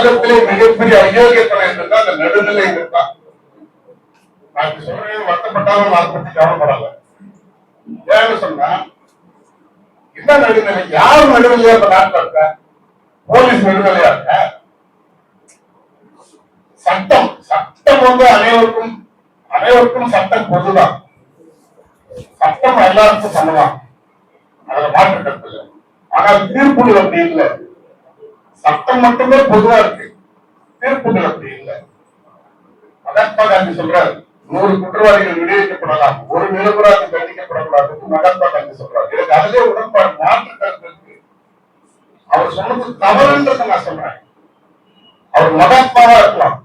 உலகத்திலே மிகப்பெரிய அயோக்கியத்தனம் என்றால் அந்த நடுநிலை தான் நான் சொல்றேன் வருத்தப்பட்டாலும் அதை பற்றி கவலைப்படல ஏன்னு சொன்னா என்ன நடுநிலை யார் நடுநிலையா இப்ப நாட்டில் இருக்க? போலீஸ் நடுநிலையா இருக்க? சட்டம் சட்டம் வந்து அனைவருக்கும் அனைவருக்கும் சட்டம் பொதுதான் சட்டம் எல்லாருக்கும் சமதான் அதுல மாற்று கருத்து இல்லை. ஆனால் தீர்ப்புகள் அப்படி இல்லை. சட்டம் மட்டுமே பொதுவா இருக்கு. தீர்ப்புகள் அப்படி இல்லை? மகாத்மா காந்தி சொல்றாரு நூறு குற்றவாளிகள் விடுவிக்கப்படலாம் ஒரு நிரபராதி தண்டிக்கப்படக்கூடாது மகாத்மா காந்தி சொல்றாரு. எனக்கு அதிலே உடன்பாடு மாற்று கருத்து இருக்கு. அவர் சொன்னது தவறுன்றதை நான் சொல்றேன். அவர் மகாத்மாவா இருக்கலாம்.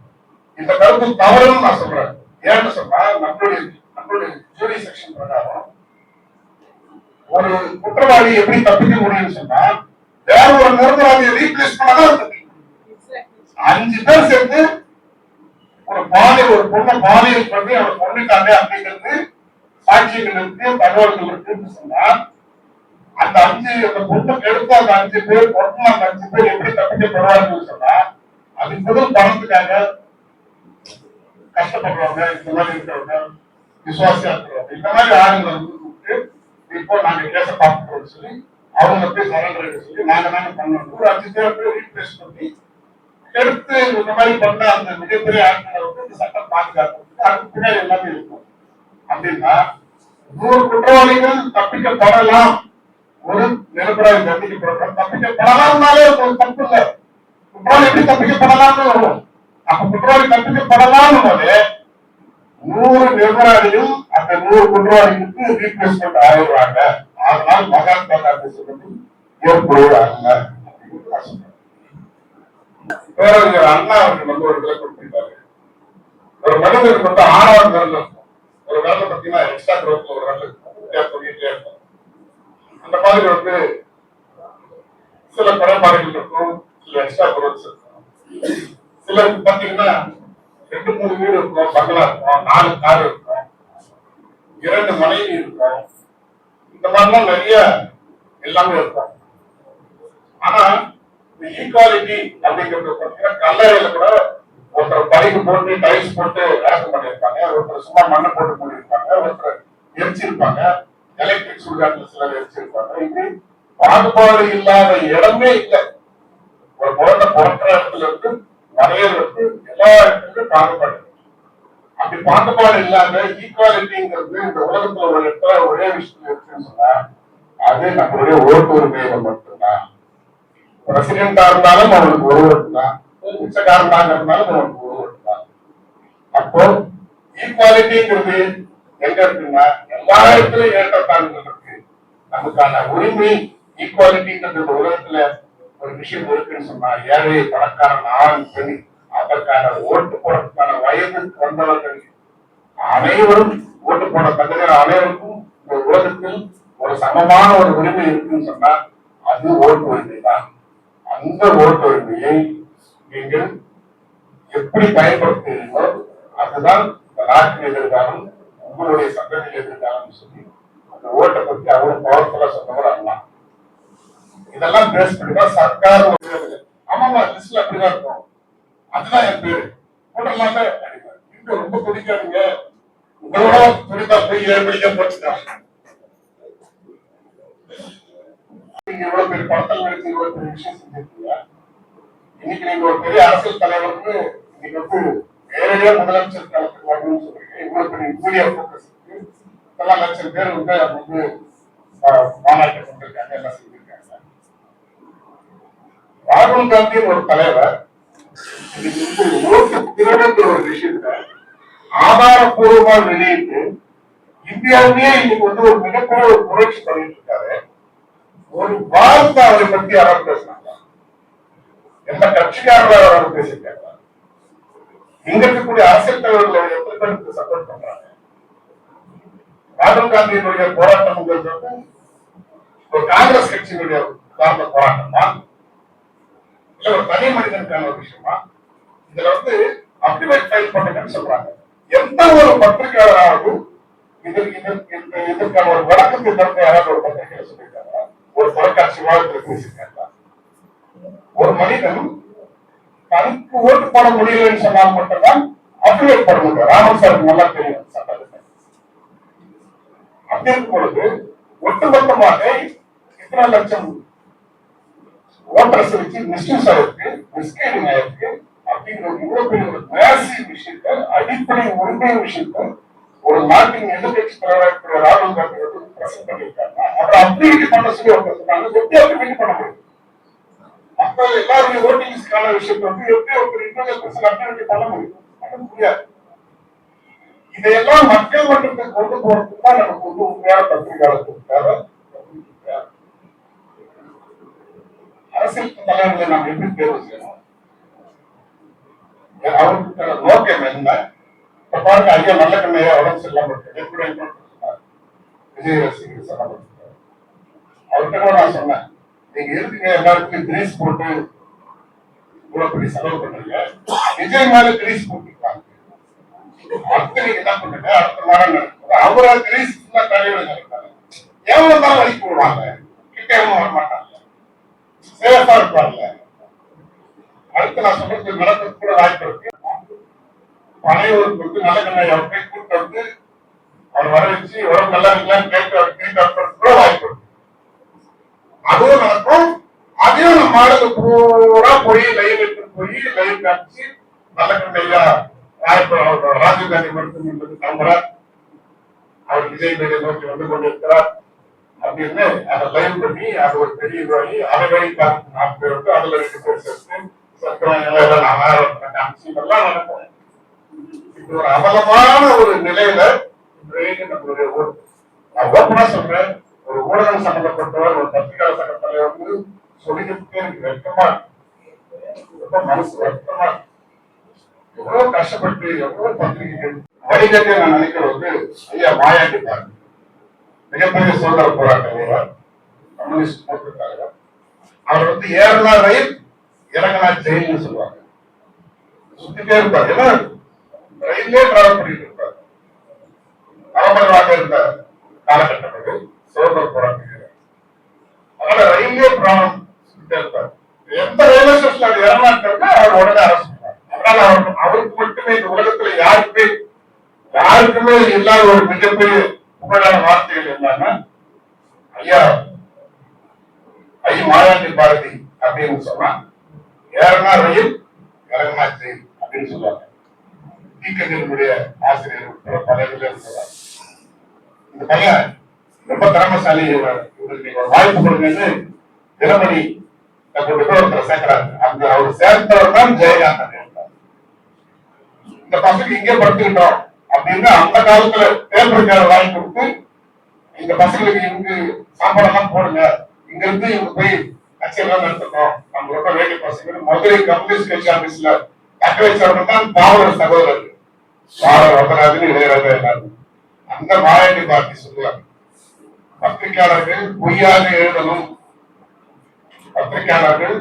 இந்த கருத்து தவறுன்னு நான் சொல்றேன். ஏன்னு சொன்னா நம்மளுடைய நம்மளுடைய ஜூரி செக்ஷன் பிரகாரம் ஒரு குற்றவாளி எப்படி தப்பிக்க முடியும்னு சொன்னா வேற ஒரு நிரபராதியை ரீப்ளேஸ் பண்ணதான் அஞ்சு பேர் சேர்ந்து ஒரு பாலியல் ஒரு பொண்ணை பாலியல் பண்ணி அவனை கொண்டுட்டாங்க அப்படிங்கிறது சாட்சியங்கள் இருக்கு தகவல்கள் இருக்குன்னு சொன்னா அந்த அஞ்சு அந்த பொண்ணு எடுத்த அந்த அஞ்சு பேர் பொண்ணு அந்த அஞ்சு பேர் எப்படி தப்பிக்கப்படுவாங்கன்னு சொன்னா அது முதல் பணத்துக்காக கஷ்டப்படுறவங்க இந்த மாதிரி இருக்கிறவங்க விசுவாசியா இருக்கிறவங்க இந்த மாதிரி ஆளுங்களை வந்து கூப்பிட்டு இப்போ நாங்க கேச பார்த்துக்கிறோம் சொல்லி அவங்க போய் சரண்டர் சொல்லி நாங்க நாங்க பண்ணணும் ஒரு அஞ்சு பேர் போய் ரீப்ளேஸ் பண்ணி எடுத்து இந்த மாதிரி பண்ண அந்த மிகப்பெரிய ஆட்களை வந்து இந்த சட்டம் பாதுகாப்பு அதுக்கு பின்னாடி எல்லாமே இருக்கும். அப்படின்னா நூறு குற்றவாளிகள் தப்பிக்கப்படலாம். ஒரு நிரபராதி தண்டிக்கப்படலாம் தப்பிக்கப்படலாம்னாலே ஒரு தப்பு இல்லை. குற்றவாளி எப்படி தப்பிக்கப்படலாம்னு வரும். அப்ப குற்றவாளி தப்பிக்கப்படலாம்னாலே நூறு நிரபராதியும் அந்த நூறு குற்றவாளிகளுக்கு ரீப்ளேஸ்மெண்ட் ஆயிடுறாங்க அதனால் மகாத்மா காந்தி சொன்னது பேரறிஞர் அண்ணா அவர்கள் வந்து ஒரு விளக்கம் கொடுத்திருக்காரு ஒரு மனிதனுக்கு வந்து விரல் இருக்கும் ஒரு விரல பார்த்தீங்கன்னா எக்ஸ்ட்ரா குரோத்ல ஒரு விரல் சொல்லிட்டே இருக்கும் அந்த மாதிரி வந்து சில குறைபாடுகள் இருக்கும் சில எக்ஸ்ட்ரா குரோத்ஸ் இருக்கும் சிலருக்கு பாத்தீங்கன்னா ரெண்டு மூணு வீடு இருக்கும் பங்களா இருக்கும் நாலு கார் இருக்கும் இரண்டு மனைவி இருக்கும் இந்த மாதிரிலாம் நிறைய எல்லாமே இருக்காங்க. ஆனா இந்த ஈக்குவாலிட்டி அப்படிங்கிறது பாத்தீங்கன்னா கல்லறையில கூட ஒருத்தர் பைக்கு போட்டு டைல்ஸ் போட்டு ரேஷன் பண்ணியிருப்பாங்க. ஒருத்தர் சும்மா மண்ணை போட்டு மூடியிருப்பாங்க. ஒருத்தர் எரிச்சிருப்பாங்க. எலக்ட்ரிக் சுடுகாட்டில் சிலர் எரிச்சிருப்பாங்க. இது பாகுபாடு இல்லாத இடமே இல்லை. ஒரு குழந்தை பிறக்கிற இடத்துல இருந்து வரையல இருந்து எல்லா இடத்துலயும் பாகுபாடு. அப்படி பாகுபாடு இல்லாம ஈக்குவாலிட்டிங்கிறது இந்த உலகத்துல ஒரு இடத்துல ஒரே விஷயம் இருக்குன்னு அது நம்மளுடைய ஓட்டு உரிமையில மட்டும்தான். பிரசிடென்டா இருந்தாலும் அவனுக்கு ஒரு ஓட்டு தான் பிச்சைக்காரனாக இருந்தாலும் அவனுக்கு ஒரு ஓட்டு தான் அப்போ ஈக்குவாலிட்டிங்கிறது எங்க இருக்குன்னா எல்லா இடத்துலயும் ஏற்றத்தாழ்வுகள் இருக்கு. நமக்கான உரிமை ஈக்குவாலிட்டிங்கிறது இந்த உலகத்துல ஒரு விஷயம் இருக்குன்னு சொன்னா ஏழை பணக்காரன் ஆண் பெண் அதற்கான ஓட்டு போடுறதுக்கான வயதுக்கு வந்தவர்கள் அனைவரும் ஓட்டு போட தகுதியான அனைவருக்கும் இந்த உலகத்தில் ஒரு சமமான ஒரு உரிமை இருக்குன்னு சொன்னா அது ஓட்டு உரிமை தான். அந்த ஓட்டு உரிமையை நீங்கள் எப்படி பயன்படுத்துகிறீர்களோ அதுதான் இந்த நாட்டின் எதிர்காலம் உங்களுடைய சந்ததியின் எதிர்காலம் சொல்லி அந்த ஓட்டை பத்தி அவ்வளவு பவர்ஃபுல்லா சொன்னவர் அண்ணா. இதெல்லாம் பேஸ் பண்ணி தான் சர்க்கார் ஆமாமா லிஸ்ட்ல அப்படிதான் இருக்கும். அதுதான் என் பேரு. போடலாமே அப்படின்னாரு. இங்க ரொம்ப துடிக்காதீங்க உங்களோட துடித்தா போய் ஏழு மணிக்கே போச்சுட்டா நீங்க இவ்வளவு பெரிய படத்தில் நடிச்சு இவ்வளவு பெரிய விஷயம் செஞ்சிருக்கீங்க. இன்னைக்கு நீங்க ஒரு பெரிய அரசியல் தலைவருக்கு நீங்க வந்து நேரடியா முதலமைச்சர் காலத்துக்கு வரணும்னு சொல்றீங்க. இவ்வளவு பெரிய மீடியா போக்கஸ் பல இதெல்லாம் லட்சம் பேர் வந்து அவங்க வந்து ஆஹ், மாநாட்டை கொண்டிருக்காங்க எல்லாம் செஞ்சிருக்காங்க. ராகுல் காந்தி ஒரு தலைவர் ஓட்டு திருடுன்ற ஒரு விஷயத்த ஆதாரப்பூர்வமா வெளியிட்டு இந்தியாவிலேயே இன்னைக்கு வந்து ஒரு மிகப்பெரிய ஒரு புரட்சி பண்ணிட்டு இருக்காரு. ஒரு வார்த்தை அவரை பத்தி யாராவது பேசினாங்க எந்த கட்சிக்காரர்கள் அவர் பேசியிருக்காங்க இங்க இருக்கக்கூடிய அரசியல் தலைவர்கள் எத்தனை பேருக்கு சப்போர்ட் பண்றாங்க? ராகுல் காந்தியினுடைய போராட்டம்ங்கிறது ஒரு காங்கிரஸ் கட்சியினுடைய சார்ந்த போராட்டம்? தான் ஒரு தனி மனிதனுக்கான ஒரு விஷயமா இதுல வந்து அப்டிமேட் ஃபைல் பண்ணுங்கன்னு சொல்றாங்க. எந்த ஒரு பத்திரிகையாளராகவும் இதற்கு இதற்கான ஒரு விளக்கத்தை யாராவது ஒரு பத்திரிகையில சொல்லியிருக்காங்க ஒரு தொலைக்காட்சி விவாதத்தில் பேசியிருக்காங்க ஒரு மனிதன் தனக்கு ஓட்டு போட முடியலன்னு சொன்னால் மட்டும்தான் அப்டேட் பண்ண முடியும். ராமன் சாருக்கு நல்லா தெரியும் சட்டத்தை. அப்படி இருக்கும் பொழுது ஒட்டுமொத்தமாக இத்தனை லட்சம் ஓட்டர்ஸ் வச்சு மிஸ்யூஸ் ஆயிருக்கு மிஸ்கைடிங் ஆயிருக்கு அப்படிங்கிற இவ்வளவு பெரிய ஒரு மேசிவ் விஷயத்த அடிப்படை உரிமை விஷயத்த ஒரு நாட்டின் எதிர்கட்சி தலைவராக ராகுல் காந்தி வந்து பிரசன்ட் பண்ணியிருக்காங்க. அப்புறம் அப்டேட் பண்ண சொல்லி அவங்க சொன்னாங்க. எப்படி அப்டேட் பண்ண முடியும்? மக்கள் எல்லாருமே ஓட்டிங்ஸ்க்கான விஷயத்தை வந்து எப்படி ஒரு இன்டர்நெட் பிரசன் அப்டேட் பண்ண முடியும்? பண்ண முடியாது இதையெல்லாம் மக்கள் மன்றத்தை கொண்டு போறதுக்கு தான் நமக்கு வந்து உண்மையான பத்திரிகையாளர்களுக்கு தேவை. அரசியல் தலைவர்களை நாம் எப்படி தேர்வு செய்யணும்? ஏன் அவருக்கு நோக்கம் என்ன இப்ப பாருங்க ஐயா நல்ல கண்ணையா உடம்பு சரியில்லாம இருக்கு எப்படி விஜய் ரசிகர் சொல்லப்பட்டிருக்காரு அவர்கிட்ட கூட நான் சொன்னேன் நீங்க இருக்கீங்க எல்லாருக்கும் கிரீஸ் போட்டு இவ்வளவு பெரிய செலவு பண்றீங்க? விஜய் மேல கிரீஸ் போட்டுருக்காங்க. அடுத்து நீங்க என்ன பண்ணுங்க? அடுத்த வாரம் நடக்கும். அவரை கிரீஸ் தலைவர் இருக்காங்க எவ்வளவு தான் வலிக்கு விடுவாங்க கிட்ட வர மாட்டாங்க சேஃபா இருப்பாங்க அடுத்து நான் சொல்றது நடக்கிறது கூட வாய்ப்பு இருக்கு. பனையூருக்கு வந்து நல்ல கண்ணை அவர்களை கூட்டு வந்து அவர் வர வச்சு உடம்பு நல்லா இருக்கலாம்னு கேட்டு அவர் திரும்பி அனுப்புறது கூட வாய்ப்பு இருக்கு. அதுவும் நடக்கும். அதையும் நம்ம ஆளுங்க பூரா போய் லைவ் எடுத்து போய் லைவ் காமிச்சு நல்ல கண்ணையா ராஜீவ் காந்தி மருத்துவமனை நம்புறார் அவர் விஜய் மீடியா நோக்கி வந்து கொண்டிருக்கிறார். அப்படின்னு அதை லைவ் பண்ணி அது ஒரு பெரிய இதுவாகி அதை வழி பார்த்து நாலு பேர் வந்து அதுல ரெண்டு பேர் சேர்த்து சத்திரம் எல்லாம் நான் நடக்கும் இது ஒரு அவலமான ஒரு நிலையில இன்றைக்கு நம்மளுடைய நான் ஓப்பனா சொல்றேன் ஒரு ஊடகம் சம்பந்தப்பட்டவர் ஒரு பத்திரிகை சங்க தலைவர் வந்து சொல்லிக்கிட்டே இருக்கு. வெட்கமா ரொம்ப மனசு வருத்தமா எவ்வளவு கஷ்டப்பட்டு எவ்வளவு பத்திரிகைகள். வடிகட்டி நான் நினைக்கிறது வந்து ஐயா மாயாண்டி பாருங்க. மிகப்பெரிய சுதந்திர போராட்ட கம்யூனிஸ்ட் மூத்த அவர் வந்து ஏறனா ரயில் இறங்கலா ஜெயில்னு சொல்லுவாங்க. சுத்திட்டே இருப்பார். ஏன்னா ரயிலே டிராவல் பண்ணிட்டு இருப்பார். பரபரவாக இருந்த காலகட்டம் அது சுதந்திர போராட்ட அதனால ரயிலே பிராணம் சுத்திட்டே இருப்பார். எந்த ரயில்வே ஸ்டேஷன் அது அவர் உடனே அரசு அதனால அவர் அவருக்கு மட்டுமே இந்த உலகத்துல யாருக்குமே யாருக்குமே இல்லாத ஒரு மிகப்பெரிய புகழான வார்த்தைகள் என்னன்னா ஐயா ஐ மாயாண்டி பாரதி அப்படின்னு சொன்னா ஏறனா ரயில் இறங்கினா ஜெயில் அப்படின்னு சொல்லுவாங்க தீக்கத்தினுடைய ஆசிரியர் உட்பட பல இதுல இருக்கிறார் இந்த பையன் ரொம்ப திறமசாலி இவர். இவருக்கு நீங்க வாய்ப்பு கொடுங்கன்னு தினமணி கொண்டு போய் ஒருத்தரை சேர்க்கிறாரு அந்த அவர் சேர்த்தவர் தான் ஜெயகாந்தன் இருந்தார். இந்த பசங்க இங்கே படுத்துக்கிட்டோம் அப்படின்னு அந்த காலத்துல பேப்பருக்கார வாங்கி கொடுத்து இந்த பசங்களுக்கு இங்கு சாப்பாடெல்லாம் போடுங்க. இங்க இருந்து இவங்க போய் கட்சியெல்லாம் நடத்தணும் நம்மளோட வேலை வேண்டிய பசங்க மதுரை கம்யூனிஸ்ட் கட்சி ஆபீஸ்ல தக்கவை வச்சவங்க தான் பாவலர் சகோதரர் பாவலர் வரதராஜன் இளையராஜா எல்லாரும். அந்த மாயாண்டி பார்ட்டி சொல்லுவாங்க. பத்திரிகையாளர்கள் பொய்யாக எழுதணும். பத்திரிகையாளர்கள்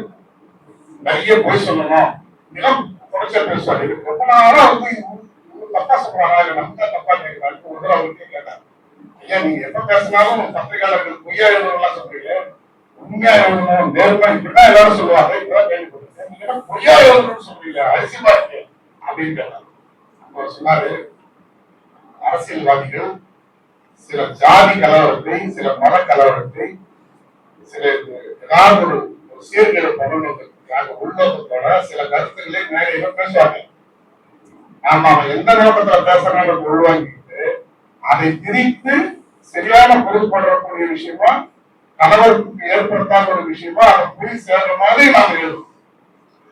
நிறைய பொய் சொல்லணும். இதெல்லாம் குறைச்ச பேசுவாங்க ரொம்ப நாளா வந்து தப்பா சொல்றாங்க இல்ல நம்ம தான் தப்பா கேட்கிறாங்க ஒரு தடவை அவர்கிட்ட கேட்டேன் ஐயா நீங்க எப்ப பேசினாலும் பத்திரிகையாளர்கள் பொய்யா எழுதுறதெல்லாம் சொல்றீங்க உண்மையா எழுதணும் நேர்மை இப்படிதான் எல்லாரும் சொல்லுவாங்க. இப்பதான் கேள்விப்பட்டிருக்கேன் நீங்க பொய்யா எழுதணும்னு சொல்றீங்க அரிசிமா இருக்கு அப்படின்னு கேட்டாங்க. அவர் சொன்னாரு அரசியல்வாதிகள் சில ஜாதி கலவரத்தை சில மத கலவரத்தை சில ஏதாவது ஒரு ஒரு சீர்கேடு பண்ணணுங்கிறதுக்காக உள்நோக்கத்தோட சில கருத்துக்களை மேலே பேசுவாங்க. நாம அவன் எந்த நோக்கத்துல பேசுறான்னு உள்வாங்கிட்டு அதை திரித்து சரியான பொருள்படுறக்கூடிய விஷயமா கணவருக்கு ஏற்படுத்தாத ஒரு விஷயமா அதை போய் சேர்ற மாதிரி நாம எழுதும்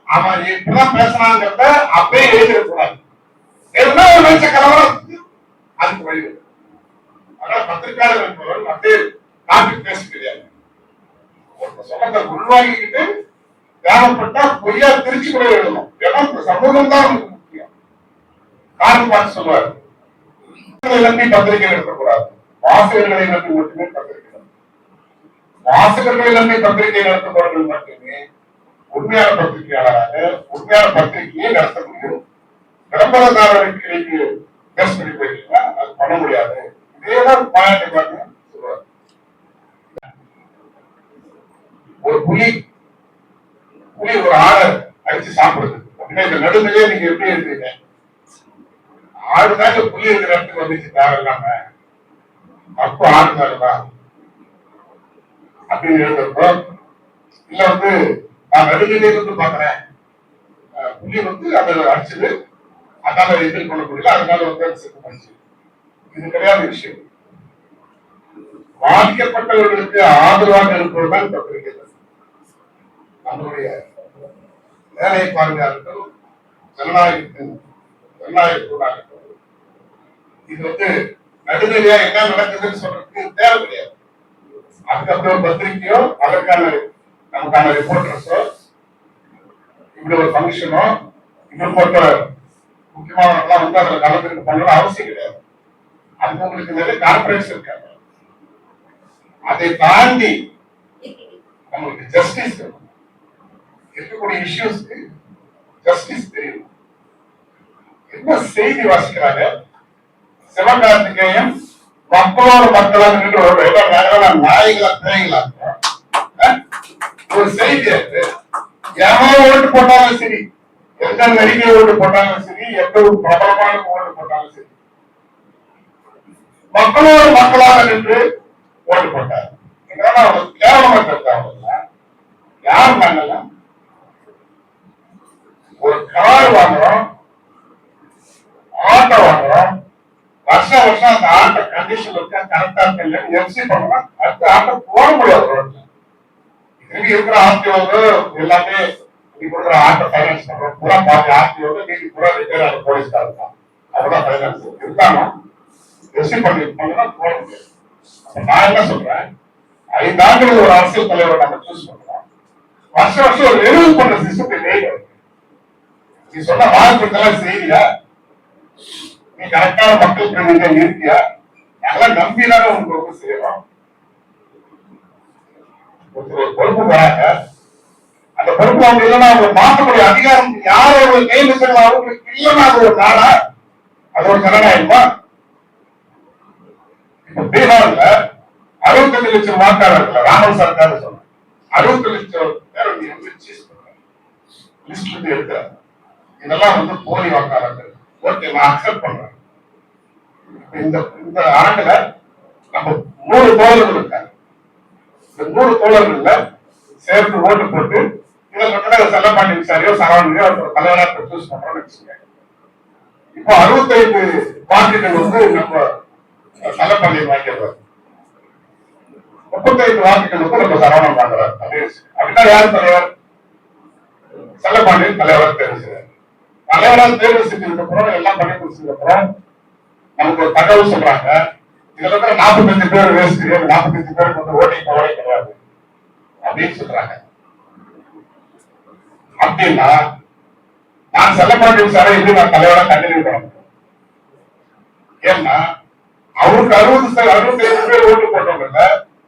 அவன் இப்படிதான் பேசுறாங்கிறத அப்படியே எழுதிடக்கூடாது. எழுதினா ஒரு நினைச்ச கலவரம் அதுக்கு வழி அதனால பத்திரிகையாளர் என்பவர்கள் அப்படியே காப்பி பேச கிடையாது ஒரு சொன்னதை உள்வாங்கிக்கிட்டு தேவைப்பட்டா பொய்யா திருச்சி கூட எழுதணும். ஏன்னா இந்த சமூகம் தான் காரணம் பார்த்து சொல்லுவார். வாசகர்களை நம்பி பத்திரிகை நடத்தக்கூடாது வாசகர்களை நம்பி மட்டுமே பத்திரிகை வாசகர்களை நம்பி பத்திரிகை நடத்துபவர்கள் மட்டுமே உண்மையான பத்திரிகையாளராக உண்மையான பத்திரிகையை நடத்த முடியும். விளம்பரதாரருக்கு இன்னைக்கு பேச பண்ணி போயிட்டீங்கன்னா அது பண்ண முடியாது. இதேதான் பாயிண்ட் டிபார்ட்மெண்ட் சொல்லுவார். ஒரு புலி புலி ஒரு ஆடை அடிச்சு சாப்பிடுது. ஏன்னா இந்த நடுநிலையே நீங்க எப்படி இருக்கீங்க? ஆடுதாங்க புள்ளி இருக்கிற இடத்துக்கு வந்துச்சு தேவையில்லாம அப்போ ஆடுதாருதான் அப்படின்னு எழுதுறப்போ இல்ல வந்து நான் நடுநிலையில இருந்து பாக்குறேன் புள்ளி வந்து அதை அடிச்சது அதனால எதிர் பண்ண முடியல அதனால வந்து அது இது கிடையாது விஷயம். பாதிக்கப்பட்டவர்களுக்கு ஆதரவாக இருப்பதுதான் பத்திரிகை நம்மளுடைய வேலையை பாருங்க இருக்கட்டும் ஜனநாயகத்தின் ஜனநாயகத்தோடாக இது வந்து நடுநிலையா என்ன நடக்குதுன்னு சொல்றதுக்கு தேவை கிடையாது. அதுக்கப்புறம் பத்திரிகையோ அதற்கான நமக்கான ரிப்போர்ட்டர்ஸோ இப்படி ஒரு ஃபங்க்ஷனோ இன்னும் போட்ட முக்கியமானவர்கள்லாம் வந்து அதில் கலந்துருக்கு பண்ணணும் அவசியம் கிடையாது. அது உங்களுக்கு நிறைய கான்ஃபரன்ஸ் இருக்காங்க. அதை தாண்டி நம்மளுக்கு ஜஸ்டிஸ் இருக்கக்கூடிய இஷ்யூஸ்க்கு ஜஸ்டிஸ் தெரியும் என்ன செய்தி வாசிக்கிறாங்க? சிவகார்த்திகேயன் மக்களோட மக்களாக நின்று ஒரு நாய்களா பேய்களா ஒரு செய்தி அது ஓட்டு போட்டாலும் சரி எந்த நடிகை ஓட்டு போட்டாலும் சரி எந்த ஒரு பிரபலமான ஓட்டு போட்டாலும் சரி மக்களோட மக்களாக நின்று ஓட்டு போட்டார். இதனால அவங்க கேவலமா தெரிஞ்சாங்க யார் நாங்கெல்லாம் ஒரு கார் வாங்குறோம் ஆட்டோ வாங்குறோம் வருஷம் வருஷம் அந்த ஆட்டோ கண்டிஷன் இருக்கா கரெக்டா இருக்கா இல்லைன்னு எஃப்சி பண்ணலாம் அடுத்த ஆட்டோ போட முடியாது ரோட்ல திரும்பி இருக்கிற ஆர்டிஓ எல்லாமே நீ கொடுக்குற ஆட்டோ ஃபைனான்ஸ் பண்ற பூரா பாதி ஆர்டிஓ நீங்க பூரா ரிட்டையர் ஆகிற போலீஸ்கார் இருக்கான் அதுதான் ஃபைனான்ஸ் இருந்தாலும் எஃப்சி பண்ணி பண்ணா போட முடியாது. நான் என்ன சொல்றேன்? ஐந்து ஆண்டுகள் ஒரு அரசியல் தலைவர் நம்ம சூஸ் பண்ணலாம். வருஷம் வருஷம் ஒரு ரெனியூ பண்ற சிஸ்டத்தை நெய் நீ சொன்ன வாழ்க்கை செய்யலையா? கரெக்டான மக்கள் பிரதிநிதியா இருக்கியா அதெல்லாம் நம்பிதானே உனக்கு ரொம்ப செய்யறோம் ஒருத்தர் ஒரு பொறுப்பு வராங்க. அந்த பொறுப்பு அவங்க இல்லைன்னா அவங்க மாற்றக்கூடிய அதிகாரம் யார் அவங்க கையில் இருக்கிற அவங்களுக்கு இல்லைன்னா அது ஒரு நாடா? அது ஒரு ஜனநாயகமா இப்ப பீகார்ல அறுபத்தஞ்சு லட்சம் வாக்காளர்கள் ராமன் சர்க்கார் சொன்ன அறுபத்தி லட்சம் பேரை நீ இருந்து இதெல்லாம் வந்து போலி வாக்காளர்கள். ஓகே நான் அக்செப்ட் பண்றேன் இந்த இந்த ஆண்டுல நம்ம நூறு தோழர்கள் இருக்காங்க. இந்த நூறு தோழர்கள்ல சேர்த்து ஓட்டு போட்டு இதை மட்டும் செல்லப்பாண்டி விசாரியோ சரவணையோ ஒரு தலைவராக சூஸ் பண்றோம்னு வச்சுக்கோங்க. இப்போ அறுபத்தைந்து வாக்குகள் வந்து நம்ம செல்லப்பாண்டி வாங்கிடுறாரு முப்பத்தைந்து வாக்குகள் வந்து நம்ம சரவணன் வாங்குறாரு. அப்படின்னா யார் தலைவர்? செல்லப்பாண்டியன் தலைவர் தேர்வு செய்யறாரு தேர்வு செஞ்சதுக்கு எல்லாம் பண்ணி கொடுத்ததுக்கு நமக்கு ஒரு தகவல் சொல்றாங்க. இதுல இருக்கிற நாற்பத்தஞ்சு பேர் வேஸ்ட் நாற்பத்தஞ்சு பேருக்கு வந்து ஓட்டிங் பவரே கிடையாது அப்படின்னு சொல்றாங்க. அப்படின்னா நான் செல்லப்பாண்டியன் சாரை எப்படி நான் தலைவரா கண்டினியூ பண்ண முடியும்? ஏன்னா அவருக்கு அறுபது அறுபத்தி ஐந்து பேர் ஓட்டு போட்டவங்க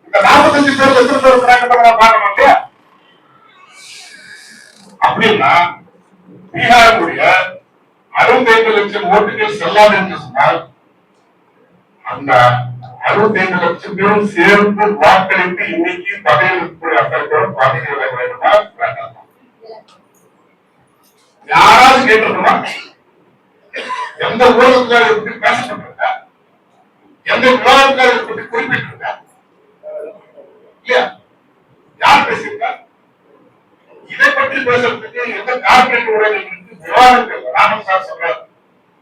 இந்த நாற்பத்தஞ்சு பேர் எத்தனை பேர் இருக்கிறாங்க நான் பார்க்கணும் இல்லையா? அப்படின்னா பீகாருடைய அறுபத்தைந்து லட்சம் ஓட்டுகள் செல்லாது என்று சொன்னால் அந்த அறுபத்தைந்து லட்சம் பேரும் சேர்ந்து வாக்களித்து இன்னைக்கு பதவியில் இருக்கக்கூடிய அத்தனை யாராவது கேட்டிருக்கோமா எந்த ஊடகத்தில் இதை பற்றி பேசப்பட்டிருக்க? எந்த விவாதத்தில் இதை பற்றி இல்லையா யார் பேசியிருக்கா இதை பற்றி பேசுறதுக்கு எந்த கார்பரேட் ஊடகங்களுக்கு விவாதங்கள் ராமன் சார் சொல்றாரு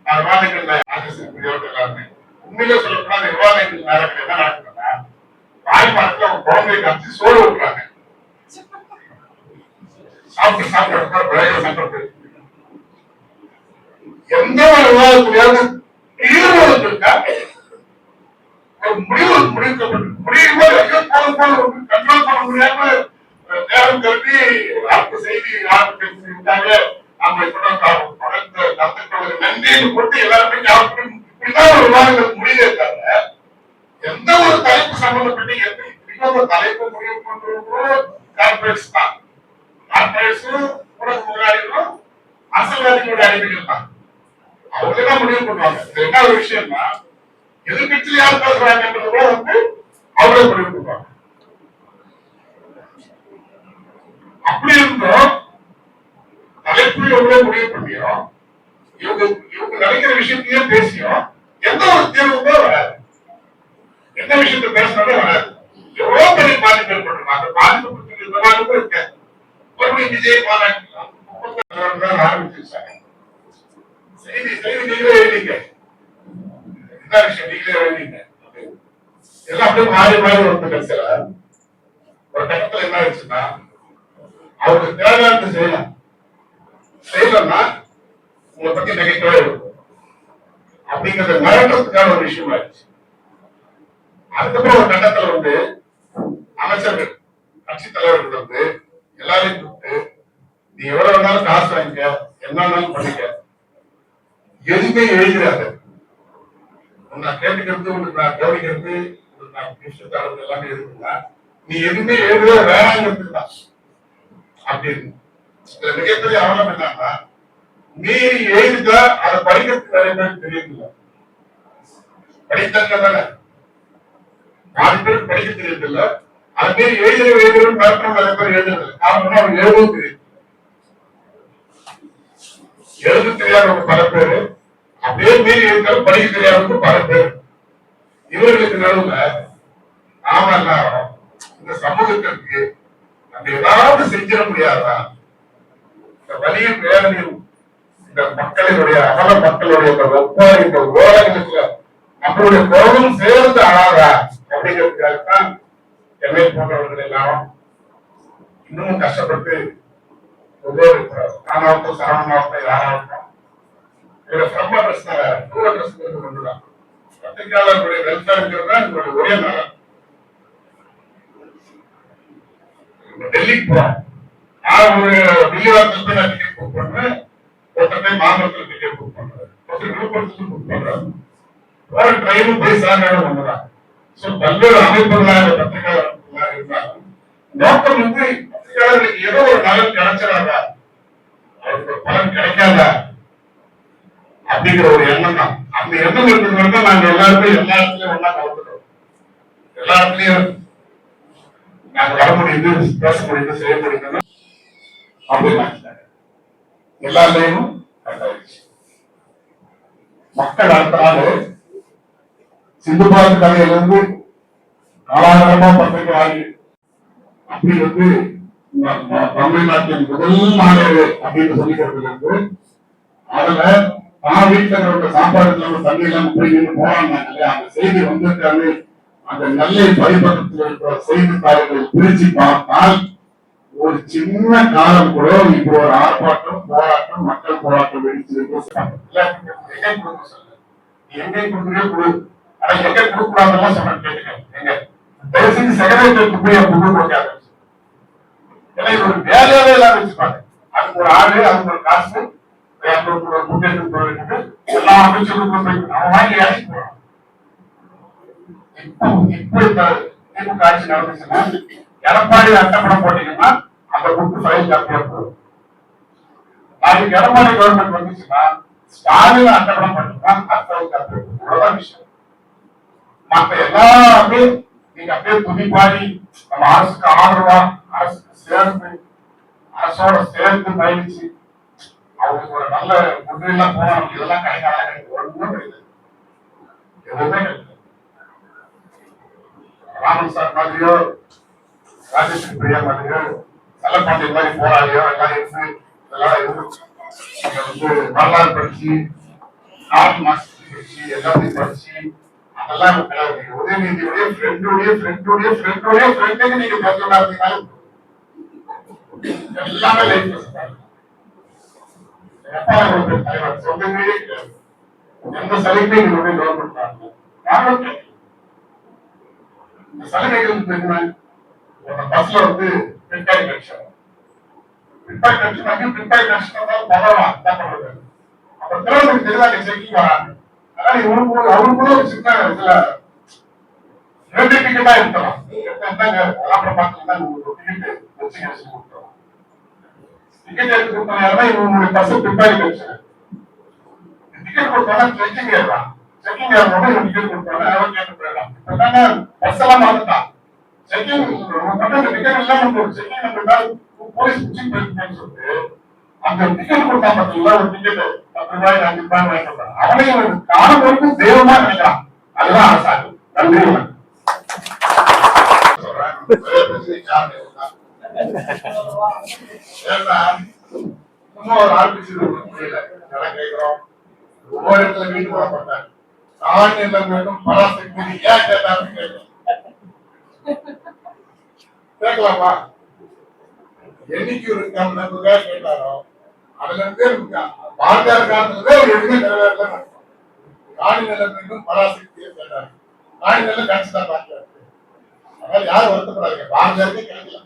நான் விவாதங்கள்ல ஆர்எஸ்எஸ் பெரியவர்கள் எல்லாருமே உண்மையிலே சொல்லப்போனா அந்த விவாதங்கள் நேரங்கள் என்ன நடக்குதுன்னா அவங்க குழந்தையை காமிச்சு சோறு விட்டுறாங்க சாப்பிட்டு சாப்பிட்டு விளையாட சண்டை எந்த ஒரு விவாதத்திலேயாவது தீர்வு இருக்கா முடிவு முடிக்கப்பட்டு முடிவு கண்ட்ரோல் பண்ண முடியாம நேரம் கருதி அடுத்த செய்தி யாருக்கு தெரிஞ்சுக்கிட்டாங்க நம்ம இப்பதான் தொடர்ந்து கத்துக்கிறது நன்றின்னு போட்டு எல்லாருமே ஞாபகம் இப்படிதான் ஒரு விவாதங்கள் முடிவே தவிர எந்த ஒரு தலைப்பு சம்பந்தப்பட்டு எந்த இப்படிதான் ஒரு தலைப்பு முடிவு பண்றவங்களோ கார்பரேட்ஸ் தான். கார்பரேட்ஸும் ஊடக முதலாளிகளும் அரசியல்வாதிகளுடைய அடிமைகள் தான். அவங்க தான் முடிவு பண்ணுவாங்க. இது என்ன ஒரு விஷயம்னா எதிர்கட்சியில் யார் பேசுறாங்கன்றது வந்து அவரே முடிவு பண்ணுவாங்க. அப்படி இருந்தோம் தலைப்பு எவ்வளவு முடிவு பண்ணியும் இவங்க இவங்க நினைக்கிற விஷயத்தையே பேசியும் எந்த ஒரு தீர்வுமே வராது. எந்த விஷயத்த பேசினாலே வராது. எவ்வளவு பெரிய பாதிப்பு ஏற்பட்டுரும் அந்த பாதிப்பு பற்றி இந்த பாதிப்பு இருக்கு மறுபடியும் விஜய் பாராட்டு ஆரம்பிச்சிருச்சாங்க செய்தி செய்தி நீங்களே எழுதிங்க. என்ன விஷயம்? நீங்களே எழுதிங்க. எல்லாம் அப்படியே மாறி மாறி வந்து பேசுறாரு ஒரு கட்டத்துல என்ன ஆச்சுன்னா அவருக்கு தேவையானது செய்யலாம். செய்யலன்னா உங்களை பத்தி நெகட்டிவா இருக்கும் அப்படிங்கறத மிரட்டுறதுக்கான ஒரு விஷயம் ஆயிடுச்சு அதுக்கப்புறம் ஒரு கட்டத்துல வந்து அமைச்சர்கள் கட்சி தலைவர்கள் வந்து எல்லாரையும் கூப்பிட்டு நீ எவ்வளவு வேணாலும் காசு வாங்கிக்க என்ன வேணாலும் பண்ணிக்க. எதுவுமே எழுதிடாத. உன்னை நான் கேட்டுக்கிறது உனக்கு நான் கவனிக்கிறது நான் விஷயம் எல்லாமே இருக்குன்னா நீ எதுவுமே எழுத வேணாங்கிறது தான் அப்படின்னு. இதுல மிகப்பெரிய அவலம் என்னன்னா மீறி எழுத அதை படிக்கிறதுக்கு நிறைய பேருக்கு தெரியல படித்தங்க தானே. நாலு பேருக்கு படிக்க தெரியல அது மீறி எழுதுற எழுதுற பேப்பர் நிறைய பேர் எழுதுறது காரணம் அவங்க எழுதவும் தெரியும் எழுத தெரியாதவங்க பல பேரு அப்படியே மீறி எழுத்தாலும் படிக்க தெரியாதவங்க பல பேர். இவர்களுக்கு நடுவுல நாம எல்லாரும் இந்த சமூகத்திற்கு நம்ம ஏதாவது செஞ்சிட முடியாதா? இந்த வலியும் வேதனையும் இந்த மக்களினுடைய அகல மக்களுடைய இந்த ஒப்பாரி இந்த ஓரங்களுக்கு நம்மளுடைய குரலும் சேர்ந்து ஆளாதா அப்படிங்கிறதுக்காகத்தான் என்னை போன்றவர்கள் எல்லாரும் இன்னமும் கஷ்டப்பட்டு உபயோகிக்கிறார் நானாவட்டும் சரவணாவட்டும் யாராவட்டும் சிரம பிரச்சனை தூர பிரச்சனை கொண்டுதான் பத்திரிகையாளர்களுடைய வெல்ஃபேர்ங்கிறது தான் எங்களுடைய ஒரே நலன். டெல்லிக்கு போறோம் நான் ஒரு போய் நான் டிக்கெட் புக் மாமரத்துல டிக்கெட் புக் ஒருத்தர் புக் ட்ரெயினும் போய் சாயங்காலம் ஒண்ணுதான் சோ பல்வேறு அமைப்புகளாக பத்திரிகையாளர்களாக இருந்தாலும் நோக்கம் வந்து பத்திரிகையாளர்களுக்கு ஏதோ ஒரு நலன் கிடைச்சிடாதா? அவருக்கு ஒரு பலன் கிடைக்காதா? அப்படிங்கிற ஒரு எண்ணம் தான். அந்த எண்ணம் இருக்கிறது நாங்க எல்லாருமே எல்லா இடத்துலயும் ஒண்ணா கலந்துக்கிறோம். எல்லா இடத்துலயும் நாங்க வர முடியுது பேச முடியுது செய்ய முடியுதுன்னா அப்படின்னு எல்லாருலையும் மக்கள் அடுத்தாலே நாள் சிந்து பாரத கதையிலிருந்து காலாகாலமா பத்திரிகை ஆகி அப்படி வந்து தமிழ்நாட்டின் முதல் மாநில அப்படின்னு சொல்லிக்கிறதுல இருந்து அதுல தான் வீட்டுல இருக்கிற சாப்பாடு தண்ணி இல்லாம போய் போறாங்க இல்லையா? அந்த செய்தி வந்திருக்காரு அந்த நெல்லை பரிபக்கத்தில் இருக்கிற செய்தித்தாள்களை பிரிச்சு பார்த்தால் ஒரு சின்ன காலம் கூட இப்போ ஒரு ஆர்ப்பாட்டம் போராட்டம் மக்கள் போராட்டம் வெடிச்சிருக்கு எங்க கொடுக்க சொல்லு நீ எங்க கொடுக்குறியோ கொடு. ஆனா எங்க கொடுக்க கூடாதெல்லாம் சொன்ன கேட்டுக்க எங்க? தயவு செஞ்சு செக்ரட்டரிக்கு போய் கொடுக்க முடியாது ஏன்னா இது ஒரு வேலையாவே எல்லாம் வச்சுப்பாங்க. அதுக்கு ஒரு ஆளு அதுக்கு ஒரு காசு அதுக்கு ஒரு முன்னேற்றம் போயிட்டு எல்லா அமைச்சர்களுக்கும் போய் அவன் வாங்கி அழைச்சி போறான் திமுக ஆட்சி நடந்துச்சுன்னா எடப்பாடி அட்டப்படம் போட்டீங்கன்னா அந்த புக்கு ஃபைல் காப்பியா போடும். நாளைக்கு எடப்பாடி கவர்மெண்ட் வந்துச்சுன்னா ஸ்டாலின் அட்டப்படம் பண்ணினா அது ஃபைல் காப்பியா போடும். விஷயம். மத்த எல்லாருமே நீங்க அப்படியே துணிப்பாடி நம்ம அரசுக்கு ஆதரவா அரசுக்கு சேர்ந்து அரசோட சேர்ந்து பயணிச்சு அவங்களுக்கு ஒரு நல்ல முன்னெல்லாம் போனோம் இதெல்லாம் கிடைக்காத கிடைக்கும் ஒன்றும் கிடையாது எதுவுமே கிடையாது. ராமன் சார் மாதிரியோ ராஜேஸ்வரி பிரியா மாதிரியோ செல்லப்பாண்டி மாதிரி போராளியோ எல்லாம் இருந்து எல்லாம் வந்து வரலாறு படிச்சு நாலு மாசத்துக்கு படிச்சு எல்லாத்தையும் படிச்சு அதெல்லாம் உதயநிதியுடைய ஃப்ரெண்டுடைய ஃப்ரெண்டுடைய ஃப்ரெண்டுடைய ஃப்ரெண்டுக்கு நீங்க பிரச்சனை இருந்தீங்கன்னாலும் எல்லாமே லைஃப் தலைவர்? சொந்தங்களே எந்த சலுகையும் நீங்க வந்து கவர்மெண்ட் சலுகைகள் தெரியுமா பஸ்ல வந்து பின்பாய் கனெக்ஷன் பின்பாய் கனெக்ஷன் வந்து பின்பாய் கனெக்ஷன் தான் பரவாயில்ல என்ன பண்றது அப்புறம் திருவண்ணாமலை தெரியாத செக்கிங் வராங்க. அதனால இவனுக்கு அவனுக்குள்ள ஒரு சின்ன இதுல ரெண்டு டிக்கெட்டா இருக்கலாம். அப்புறம் பார்த்தீங்கன்னா உங்களுக்கு டிக்கெட் வச்சு கொடுத்துருவோம். டிக்கெட் எடுத்து கொடுத்தனால இவனுடைய பஸ் பின்பாய் கனெக்ஷன் டிக்கெட் கொடுத்தாங்க ஸ்ட்ரெச்சிங் ஏறான் செக்கிங் டிக்கெட் கொடுத்தாங்க அவன் கேட்டு போயிடலாம் பஸ் எல்லாம் மாத்துட்டான் செக்கிங் டிக்கெட் எல்லாம் செக்கிங் போலீஸ் போயிருக்கேன்னு சொல்லிட்டு அந்த டிக்கெட் கொடுத்தா பார்த்தீங்களா ஒரு டிக்கெட் பத்து ரூபாய் அஞ்சு ரூபாய் வாங்கி கொடுத்தாங்க அவனையும் ஒரு காலம் வரைக்கும் தெய்வமா நினைக்கிறான். அதுதான் நன்றி. ஒரு ஆள் முடியல. ஒவ்வொரு இடத்துல வீட்டு போடப்பட்டேன் நிலம் வேண்டும் பராசக்தி ஏன் கேட்டாருன்னு கேட்கிறோம் கேட்கலாமா? என்னைக்கு ஒரு நம்புக்காக கேட்டாரோ அதுல இருந்தே பாரதியார் காலத்துல ஒரு எதுவுமே நிறைவேறல காணி நிலம் வேண்டும் பராசக்தியை கேட்டாரு. காணி நிலம் கட்சி தான் பார்க்கிறாரு அதனால யாரும் வருத்தப்படாதீங்க. பாரதியாருக்கே கிடைக்கல